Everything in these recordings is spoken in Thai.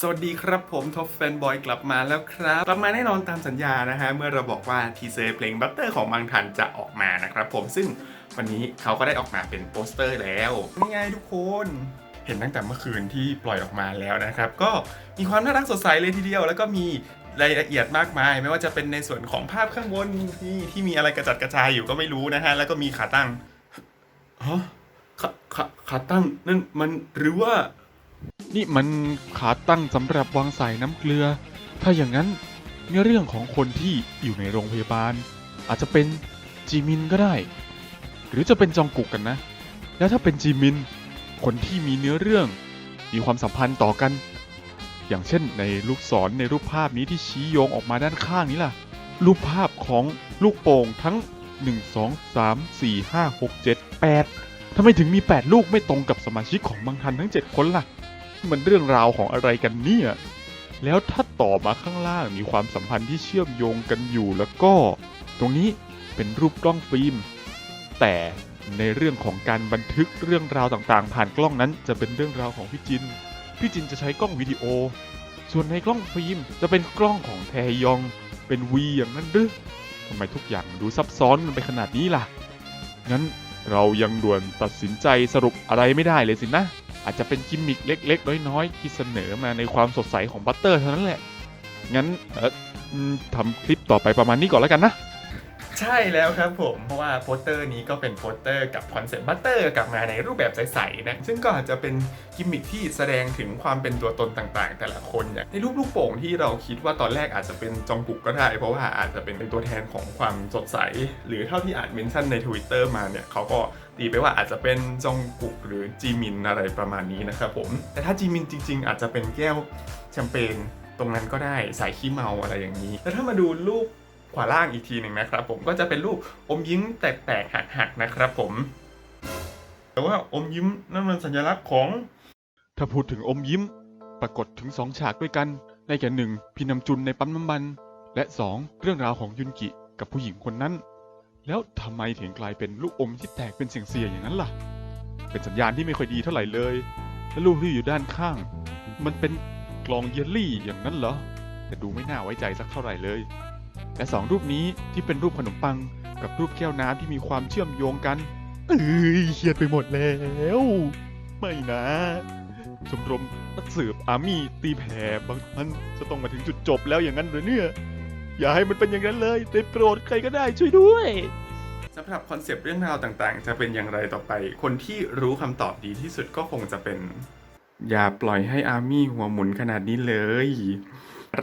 สวัสดีครับผมท็อปแฟนบอยกลับมาแล้วครับ กลับมาแน่นอนตามสัญญานะฮะ เมื่อเราบอกว่าทีเซอร์เพลงบัตเตอร์ของบางทันจะออกมานะครับผมซึ่งวันนี้เขาก็ได้ออกมาเป็นโปสเตอร์แล้วนี่ไงทุกคน เห็นตั้งแต่เมื่อคืนที่ปล่อยออกมาแล้วนะครับ ก็มีความน่ารักสดใสเลยทีเดียว แล้วก็มีรายละเอียดมากมาย ไม่ว่าจะเป็นในส่วนของภาพข้างบนที่ที่มีอะไรกระจัดกระจายอยู่ก็ไม่รู้นะฮะแล้วก็มีขาตั้งฮะขาขาขาตั้งนั่นมันหรือว่า นี่มันขาตั้งสำหรับวางสายน้ำเกลือ ถ้าอย่างนั้นเนื้อเรื่องของคนที่อยู่ในโรงพยาบาล อาจจะเป็นจีมินก็ได้ หรือจะเป็นจองกุกกันนะ แล้วถ้าเป็นจีมิน คนที่มีเนื้อเรื่อง มีความสัมพันธ์ต่อกัน อย่างเช่นในลูกศรในรูปภาพนี้ที่ชี้โยงออกมาด้านข้างนี้ล่ะ รูปภาพของลูกโป่งทั้ง 1 2 3 4 5 6 7 8ทำไมถึงมี 8 ลูกไม่ตรงกับสมาชิกของบางทันทั้ง 7 คนล่ะ มันเรื่องราวของอะไรกันเนี่ย แล้วถ้าต่อมาข้างล่างมีความสัมพันธ์ที่เชื่อมโยงกันอยู่แล้วก็ ตรงนี้เป็นรูปกล้องฟิล์ม แต่ในเรื่องของการบันทึกเรื่องราวต่างๆ ผ่านกล้องนั้นจะเป็นเรื่องราวของพี่จิน พี่จินจะใช้กล้องวิดีโอ ส่วนในกล้องฟิล์มจะเป็นกล้องของแทยอง เป็นวีอย่างนั้นหรือทำไมทุกอย่างดูซับซ้อนกันไปขนาดนี้ล่ะ งั้นเรายังด่วนตัดสินใจสรุปอะไรไม่ได้เลยสินะ อาจจะเป็นกิมมิคเล็ก ๆ น้อยๆที่เสนอมาในความสดใสของบัตเตอร์เท่านั้นแหละ งั้นเออทำคลิปต่อไปประมาณนี้ก่อนแล้วกันนะ ใช่แล้วครับผม เพราะว่าโปสเตอร์นี้ก็เป็นโปสเตอร์กับคอนเซ็ปต์บัตเตอร์กลับมาในรูปแบบใสๆนะ ซึ่งก็อาจจะเป็นกิมมิคที่แสดงถึงความเป็นตัวตนต่างๆ แต่ละคนอย่างในรูปลูกโป่งที่เราคิดว่าตอนแรกอาจจะเป็นจองกุกก็ได้ เพราะว่าอาจจะเป็นตัวแทนของความสดใส หรือเท่าที่อ่านเมนชั่นใน Twitter มาเนี่ยเขาก็ตีไปว่าอาจจะเป็นจองกุกหรือจีมินอะไรประมาณนี้นะครับผม แต่ถ้าจีมินจริง ๆ อาจจะเป็นแก้วแชมเปญตรงนั้นก็ได้สายขี้เมาอะไรอย่างนี้ แล้วถ้ามาดูรูป ขวาล่างอีกทีหนึ่งนะครับ ผมก็จะเป็นรูปอมยิ้มแตกๆหักๆนะครับผม แต่ว่าอมยิ้มนั่นมันสัญลักษณ์ของ ถ้าพูดถึงอมยิ้ม ปรากฏถึงสองฉากด้วยกันในแก่หนึ่งพี่นำจุนในปั๊มน้ำมัน และสองเรื่องราวของยุนกิกับผู้หญิงคนนั้น แล้วทำไมถึงกลายเป็นลูกอมที่แตกเป็นเสียงๆอย่างนั้นล่ะ เป็นสัญญาณที่ไม่ค่อยดีเท่าไหร่เลย และรูปที่อยู่ด้านข้าง มันเป็นกลองเยลลี่อย่างนั้นเหรอแต่ดูไม่น่าไว้ใจสักเท่าไหร่เลย และสองรูปนี้ที่เป็นรูปขนมปัง กับรูปแก้วน้ำที่มีความเชื่อมโยงกันเอ้ยเครียดไปหมดแล้ว ไม่นะชมรมนักสืบอาร์มี่ตีแผ่บางทันจะต้องมาถึงจุดจบแล้วอย่างนั้นหรือเนี่ย อย่าให้มันเป็นอย่างนั้นเลยได้โปรดใครก็ได้ช่วยด้วยสำหรับคอนเซปต์เรื่องราวต่างๆ จะเป็นอย่างไรต่อไป คนที่รู้คำตอบดีที่สุดก็คงจะเป็น อย่าปล่อยให้อาร์มี่หัวหมุนขนาดนี้เลย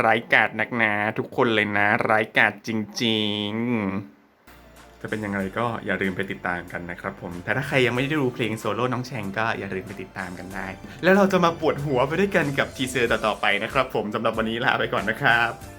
ร้ายกาจนักหนาทุกคนเลยนะร้ายกาจจริง ๆ จะเป็นยังไงก็อย่าลืมไปติดตามกันนะครับผมแต่ถ้าใครยังไม่ได้ดูเพลงโซโล่น้องแชงก็อย่าลืมไปติดตามกันได้ แล้วเราจะมาปวดหัวไปด้วยกันกับทีเซอร์ต่อๆไปนะครับผมสำหรับวันนี้ลาไปก่อนนะครับ